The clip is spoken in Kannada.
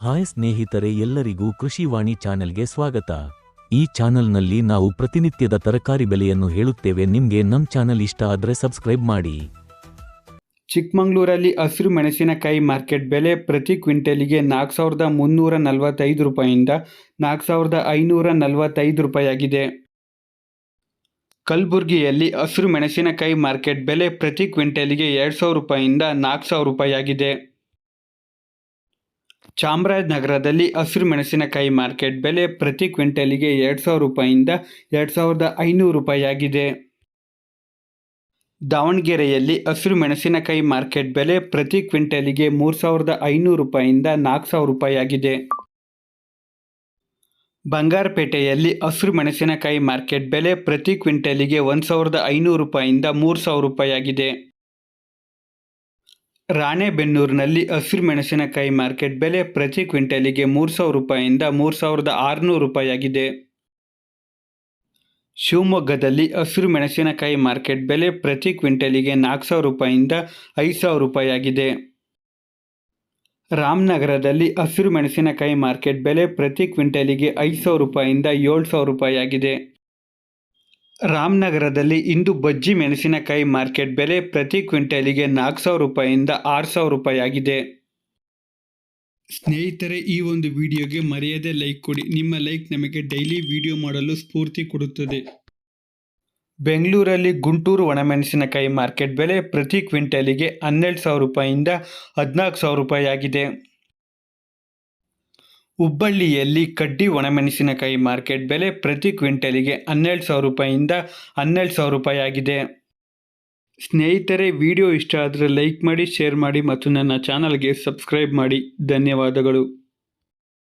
ಹಾಯ್ ಸ್ನೇಹಿತರೆ ಎಲ್ಲರಿಗೂ ಕೃಷಿವಾಣಿ ಚಾನೆಲ್ಗೆ ಸ್ವಾಗತ. ಈ ಚಾನೆಲ್ನಲ್ಲಿ ನಾವು ಪ್ರತಿನಿತ್ಯದ ತರಕಾರಿ ಬೆಲೆಯನ್ನು ಹೇಳುತ್ತೇವೆ. ನಿಮಗೆ ನಮ್ಮ ಚಾನೆಲ್ ಇಷ್ಟ ಆದರೆ ಸಬ್ಸ್ಕ್ರೈಬ್ ಮಾಡಿ. ಚಿಕ್ಕಮಗಳೂರಲ್ಲಿ ಹಸಿರು ಮೆಣಸಿನಕಾಯಿ ಮಾರ್ಕೆಟ್ ಬೆಲೆ ಪ್ರತಿ ಕ್ವಿಂಟಲಿಗೆ ನಾಲ್ಕು ಸಾವಿರದ ಮುನ್ನೂರ ನಲವತ್ತೈದು ರೂಪಾಯಿಂದ ನಾಲ್ಕು ಸಾವಿರದ ಐನೂರ ನಲವತ್ತೈದು ರೂಪಾಯಿಯಾಗಿದೆ. ಕಲಬುರಗಿಯಲ್ಲಿ ಹಸಿರು ಮೆಣಸಿನಕಾಯಿ ಮಾರ್ಕೆಟ್ ಬೆಲೆ ಪ್ರತಿ ಕ್ವಿಂಟಲಿಗೆ ಎರಡು ಸಾವಿರ ರೂಪಾಯಿಂದ ನಾಲ್ಕು ಸಾವಿರ ರೂಪಾಯಿಯಾಗಿದೆ. ಚಾಮರಾಜನಗರದಲ್ಲಿ ಹಸಿರು ಮೆಣಸಿನಕಾಯಿ ಮಾರ್ಕೆಟ್ ಬೆಲೆ ಪ್ರತಿ ಕ್ವಿಂಟಲಿಗೆ ಎರಡು ಸಾವಿರ ರೂಪಾಯಿಂದ ಎರಡು ಸಾವಿರದ ಐನೂರು ರೂಪಾಯಿಯಾಗಿದೆ. ದಾವಣಗೆರೆಯಲ್ಲಿ ಹಸಿರು ಮೆಣಸಿನಕಾಯಿ ಮಾರ್ಕೆಟ್ ಬೆಲೆ ಪ್ರತಿ ಕ್ವಿಂಟಲಿಗೆ ಮೂರು ಸಾವಿರದ ಐನೂರು ರೂಪಾಯಿಂದ ನಾಲ್ಕು ಸಾವಿರ ರೂಪಾಯಿಯಾಗಿದೆ. ಬಂಗಾರಪೇಟೆಯಲ್ಲಿ ಹಸಿರು ಮೆಣಸಿನಕಾಯಿ ಮಾರ್ಕೆಟ್ ಬೆಲೆ ಪ್ರತಿ ಕ್ವಿಂಟಲಿಗೆ ಒಂದು ಸಾವಿರದ ಐನೂರು ರೂಪಾಯಿಂದ ಮೂರು ಸಾವಿರ ರೂಪಾಯಿಯಾಗಿದೆ. ರಾಣೆಬೆನ್ನೂರಿನಲ್ಲಿ ಹಸಿರು ಮೆಣಸಿನಕಾಯಿ ಮಾರ್ಕೆಟ್ ಬೆಲೆ ಪ್ರತಿ ಕ್ವಿಂಟಲಿಗೆ ಮೂರು ಸಾವಿರ ರೂಪಾಯಿಯಿಂದ ಮೂರು ಸಾವಿರದ ಆರುನೂರು ರೂಪಾಯಿಯಾಗಿದೆ. ಶಿವಮೊಗ್ಗದಲ್ಲಿ ಹಸಿರು ಮೆಣಸಿನಕಾಯಿ ಮಾರ್ಕೆಟ್ ಬೆಲೆ ಪ್ರತಿ ಕ್ವಿಂಟಲಿಗೆ ನಾಲ್ಕು ಸಾವಿರ ರೂಪಾಯಿಯಿಂದ ಐದು ಸಾವಿರ ರೂಪಾಯಿಯಾಗಿದೆ. ರಾಮನಗರದಲ್ಲಿ ಹಸಿರು ಮೆಣಸಿನಕಾಯಿ ಮಾರ್ಕೆಟ್ ಬೆಲೆ ಪ್ರತಿ ಕ್ವಿಂಟಲಿಗೆ ಐದು ಸಾವಿರ ರೂಪಾಯಿಯಿಂದ ಏಳು ಸಾವಿರ ರೂಪಾಯಿಯಾಗಿದೆ. ರಾಮನಗರದಲ್ಲಿ ಇಂದು ಬಜ್ಜಿ ಮೆಣಸಿನಕಾಯಿ ಮಾರ್ಕೆಟ್ ಬೆಲೆ ಪ್ರತಿ ಕ್ವಿಂಟಲಿಗೆ ನಾಲ್ಕು ಸಾವಿರ ರೂಪಾಯಿಯಿಂದ ಆರು ಸಾವಿರ ರೂಪಾಯಿಯಾಗಿದೆ. ಸ್ನೇಹಿತರೆ, ಈ ಒಂದು ವಿಡಿಯೋಗೆ ಮರೆಯದೆ ಲೈಕ್ ಕೊಡಿ. ನಿಮ್ಮ ಲೈಕ್ ನಮಗೆ ಡೈಲಿ ವಿಡಿಯೋ ಮಾಡಲು ಸ್ಫೂರ್ತಿ ಕೊಡುತ್ತದೆ. ಬೆಂಗಳೂರಲ್ಲಿ ಗುಂಟೂರು ಒಣಮೆಣಸಿನಕಾಯಿ ಮಾರ್ಕೆಟ್ ಬೆಲೆ ಪ್ರತಿ ಕ್ವಿಂಟಲಿಗೆ ಹನ್ನೆರಡು ಸಾವಿರ ರೂಪಾಯಿಯಿಂದ ಹದಿನಾಲ್ಕು ಸಾವಿರ ರೂಪಾಯಿಯಾಗಿದೆ. ಹುಬ್ಬಳ್ಳಿಯಲ್ಲಿ ಕಡ್ಡಿ ಒಣಮೆಣಸಿನಕಾಯಿ ಮಾರ್ಕೆಟ್ ಬೆಲೆ ಪ್ರತಿ ಕ್ವಿಂಟಲಿಗೆ ಹನ್ನೆರಡು ಸಾವಿರ ರೂಪಾಯಿಯಿಂದ ಹನ್ನೆರಡು ಸಾವಿರ ರೂಪಾಯಿ ಆಗಿದೆ ಸ್ನೇಹಿತರೆ, ವಿಡಿಯೋ ಇಷ್ಟ ಆದರೆ ಲೈಕ್ ಮಾಡಿ, ಶೇರ್ ಮಾಡಿ ಮತ್ತು ನನ್ನ ಚಾನಲ್ಗೆ ಸಬ್ಸ್ಕ್ರೈಬ್ ಮಾಡಿ. ಧನ್ಯವಾದಗಳು.